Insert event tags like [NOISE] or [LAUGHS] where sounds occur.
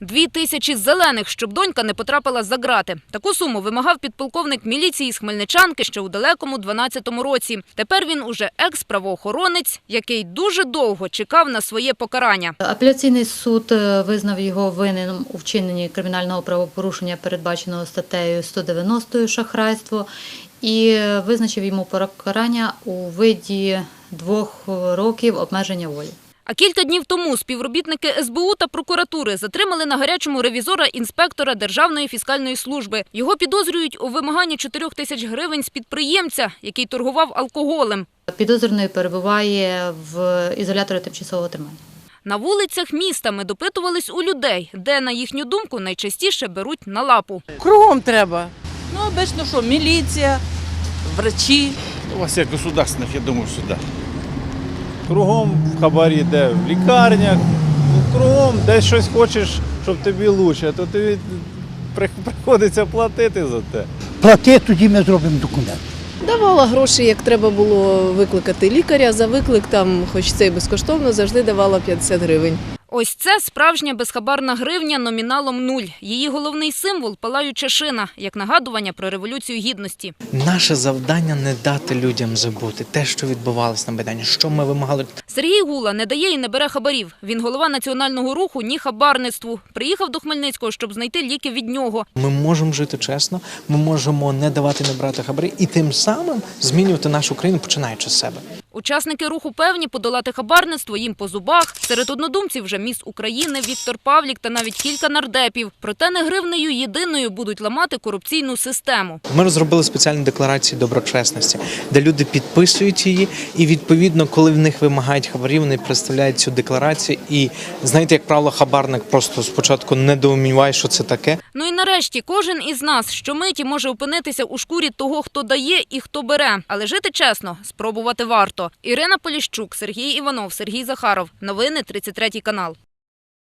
Дві тисячі зелених, щоб донька не потрапила за грати. Таку суму вимагав підполковник міліції з Хмельничанки ще у далекому 12-му році. Тепер він уже екс-правоохоронець, який дуже довго чекав на своє покарання. Апеляційний суд е, визнав його винним у вчиненні кримінального правопорушення, передбаченого статтею 190 шахрайство, і е, визначив йому покарання у виді двох років обмеження волі. А кілька днів тому співробітники СБУ та прокуратури затримали на гарячому ревізора інспектора Державної фіскальної служби. Його підозрюють у вимаганні 4 тисяч гривень з підприємця, який торгував алкоголем. Підозрюваний перебуває в ізоляторі тимчасового тримання. На вулицях міста ми допитувались у людей, де, на їхню думку, найчастіше беруть на лапу. Кругом треба. Ну, обично що, міліція, врачі. Во всех государственных, я думаю, сюда. Кругом в хабарі, де в лікарнях, ну, кругом десь щось хочеш, щоб тобі лучше, то тобі [LAUGHS] приходиться платити за те. Плати, тоді ми зробимо документ. Давала гроші, як треба було викликати лікаря. За виклик там, хоч це й безкоштовно, завжди давала 50 гривень. Ось це справжня безхабарна гривня номіналом нуль. Її головний символ – палаюча шина, як нагадування про Революцію Гідності. Наше завдання не дати людям забути те, що відбувалось на Майдані, що ми вимагали. Сергій Гула не дає і не бере хабарів. Він голова національного руху «Ні хабарництву». Приїхав до Хмельницького, щоб знайти ліки від нього. Ми можемо жити чесно, ми можемо не давати не брати хабарі і тим самим змінювати нашу країну, починаючи з себе. Учасники руху певні подолати хабарництво їм по зубах. Серед однодумців вже міст України, Віктор Павлік та навіть кілька нардепів. Проте не гривнею єдиною будуть ламати корупційну систему. Ми розробили спеціальні декларації доброчесності, де люди підписують її, і відповідно, коли в них вимагають хабарі, вони представляють цю декларацію. І знаєте, як правило, хабарник просто спочатку недоуміває, що це таке. Ну і нарешті кожен із нас щомиті може опинитися у шкурі того, хто дає і хто бере. Але жити чесно, спробувати варто. Ірина Поліщук, Сергій Іванов, Сергій Захаров. Новини 33 канал.